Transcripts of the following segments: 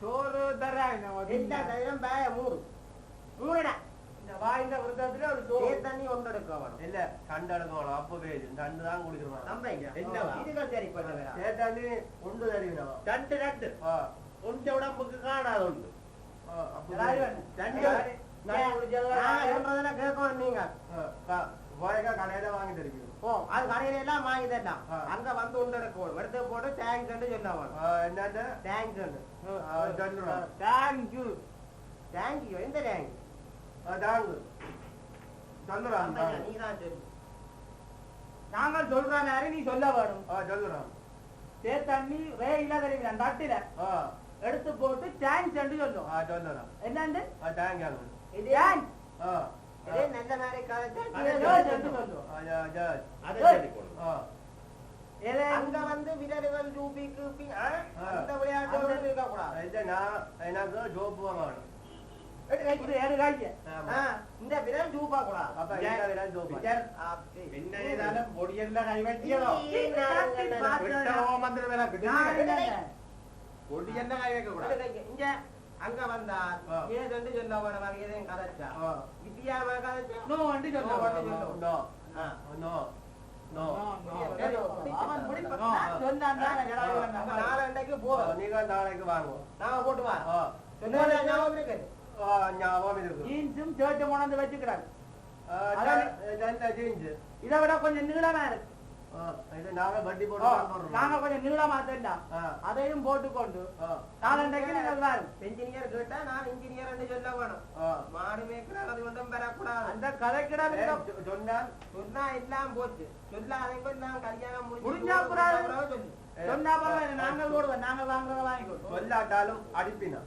சோறு தயிரும் பேய இந்த வாய்ந்த விருத்தத்துல ஒரு சோறு தண்ணி ஒன்று இல்ல கண்டு எடுக்கணும் அப்பவே தான் குடிக்கிறோம் சரி பண்ணுங்க சேட்டாண்டி உண்டு தருவினவா? ரெண்டு. ரெண்டு உண்ட உடம்புக்கு காணாது நான் சொல்றதெல்லாம் கேட்கணும் நீங்க. போயக்கா கடையில வாங்கி தருவீங்க. ஓ அது கடையில எல்லாம் வாங்கி தரலாம். அங்க வந்து உண்டு எடுத்து போட்டு டேங்க் சொல்ல வேணும் என்னன்னு டேங்க் சொல்லுறோம் தேங்க்யூ டேங்க் எந்த டேங்க் தாங்கு சொல்லுறான் நீ தான் சொல்லு. நாங்கள் சொல்ற நேரம் நீ சொல்ல வேணும். சொல்லுறான் தே தண்ணி ரே இல்ல தெரியும் தட்டில எடுத்து போட்டு சொல்லும். சொல்லுறான் என்னண்டு தேங்க் அங்க வந்து விரல்கள் ரூபிக்கு அந்த விளையாட்டு இருக்கக்கூடாது எனக்கு ஜோப்பு வாங்கணும் இந்த விரல் ஜூபா கூடாது அப்ப இந்த விரல் ஜூபா என்ன ஏதாலும் பொடியெல்லாம் கூடாது அங்க வந்தால் ஆ. ஏதென்று சொல்ல வகை எதையும் கதைச்சா? வித்தியாசமா கதைச்சா? நோ அண்டைக்கு போதும் நீங்க நாளைக்கு வாங்க. நாம போட்டு ஞாபகம் இருக்கு? ஞாபகம் இருக்கு. ஜீன்ஸும் ஷர்ட்டும் கொண்டாந்து வச்சுக்கிறாங்க இதை விட கொஞ்சம் நீளமா இருக்கு. நாங்க கொஞ்சம் நீளமா தண்டா. அதையும் போட்டுக்கொண்டு. நாலண்டைக்கு நீங்கள் வாரு இன்ஜினியர் கேட்டா நான் இன்ஜினியர் சொல்ல வேணும். மாடு மேய்க்கிறார் அது ஒன்றும் பெறக்கூடாது அந்த சொ- சொன்னால் சொன்னா எல்லாம் போச்சு சொல்லாதவங்க நான் கல்யாணம் முடிஞ்சா கூடாது. சொன்னா பரவாயில்லை நாங்கள் போடுவோம் நாங்கள் வாங்குறத வாங்கிக்கோ சொல்லாட்டாலும் அடிப்பினா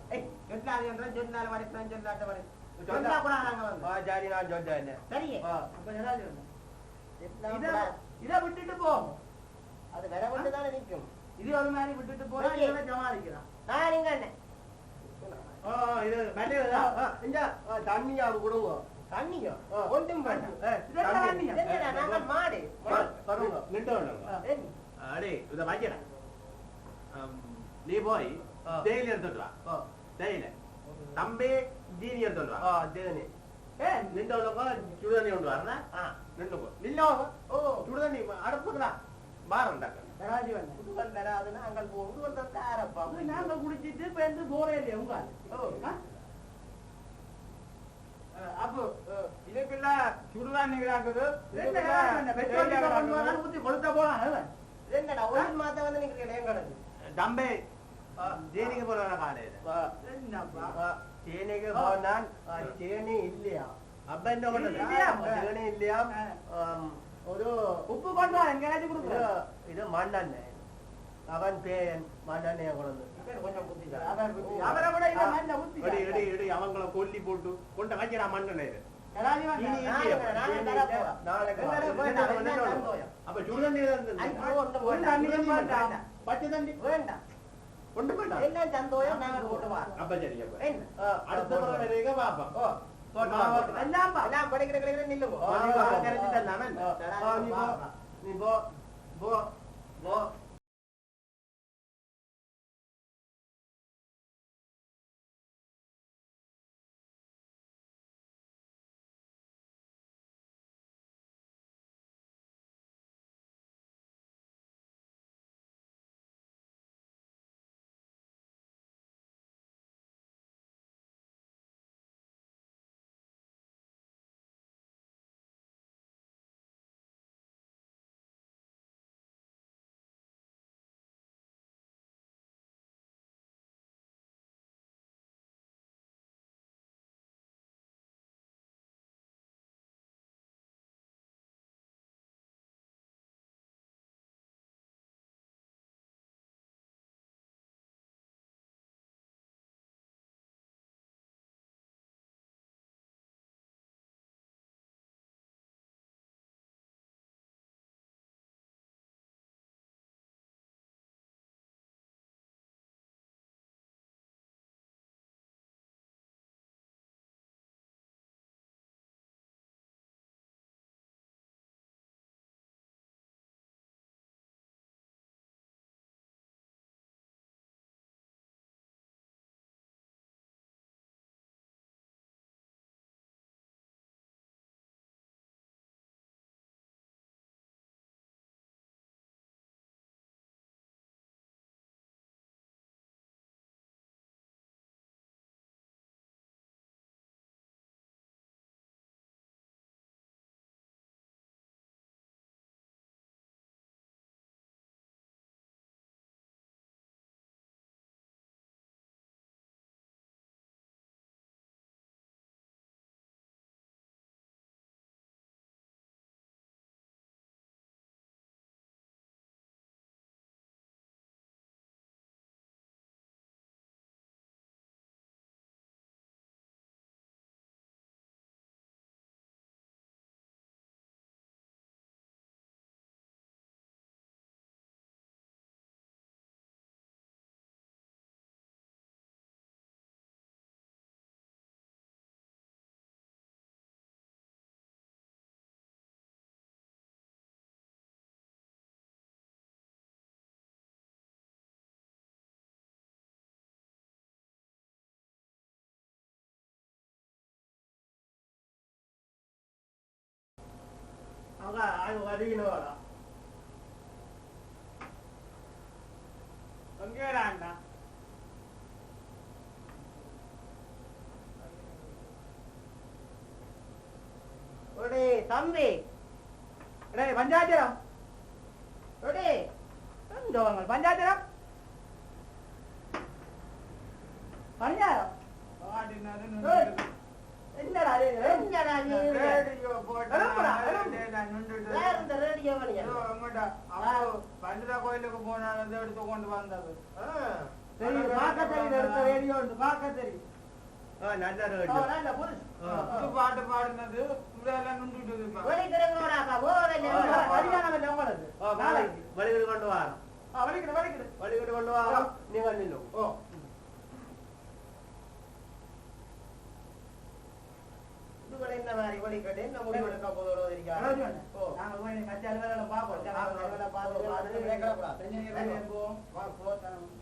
சொல்லாது என்றால் சொன்னாலும் வரைப்பேன் சொல்லாட்ட வரைப்பேன் சொன்னா- சொன்னா கூட நாங்க வந்து ஆ, சரி நான் சொல்றேன் சரியே ஆ. அப்ப ஏதாவது ஒண்ணு. எல்லாம் இதை விட்டுட்டு போகும் அது விட விட்டு தானே நிற்கும். இது ஒரு மாதிரி விட்டுட்டு போனா இதை சமாளிக்கலாம். நான் நீங்க என்ன? இது மல்லிகளா இந்த. தண்ணியாவது கொடுங்க. தண்ணியோ? ஒன்றும் வேண்டாம். மாடு. நின்று அடே இத வைக்கிறேன் நீ போய் தேயிலை எடுத்துட்டு வா. தேயிலை. தம்பி ஜீனி எடுத்துட்டு வா. నిండోళ్ళకు చుడుదని ఉండు అన్న నిండుకో నిల్లో ఓ చుడుదని అడపుకురా பாரம் உண்டாக்கணும் தராஜி வந்து புதுவன் தராதுன்னா அங்கே போகுது வந்து தாரப்பா நாங்க குடிச்சிட்டு இப்ப எந்த போறே இல்லையா உங்க அப்போ இதுக்குள்ள சுடுதான் கிடாக்குது. ஊத்தி கொளுத்த போலாம் என்னடா ஒரு தம்பே தேனிக்கு போறானா காலையில என்னப்பா தேனிக்கு போனான் தேனி இல்லையா அப்ப என்ன பண்ண தேனி இல்லையா ஒரு உப்பு கொண்டு எங்கேயாச்சும் கொடுக்குற இது மண்ணெண்ணெய் அவன் பேயன் மண்ணெண்ணெய கொண்டு பச்சை தண்ணி வேண்டாம் ஒன்றும் வேண்டாம் என்ன சந்தோஷம் நாங்கள் போட்டுவார் அப்ப சரி அப்ப அடுத்த தடவை நிறைய பாப்போம் ஓ எல்லாம் எல்லாம் கிடைக்கிற நீ போ போ போ போ போ அது வருகிறோடா எங்கேடாண்டா ஒடே தம்பி. டேய் பஞ்சாயத்திரம். ஒடே எங்க வாங்க பஞ்சாயத்திரம்? பஞ்சாயம் ஏய், என்னடா? என்னடா போட்டு பண்டிதா கோயிலுக்கு போனாலும் எடுத்து கொண்டு வந்தது. பாட்டு பாடினது. வழிகிடு கொண்டு வாரம். வழிகிடு கொண்டு வாரம் நீங்கள் நில்லும் ஓ. இந்த மாதிரி ஒளி கேட்டு இந்த முடிவு எடுக்க போதோ இருக்காரு పోయి మధ్య అలవేళ బాబు అలవేళ బాబు బాబు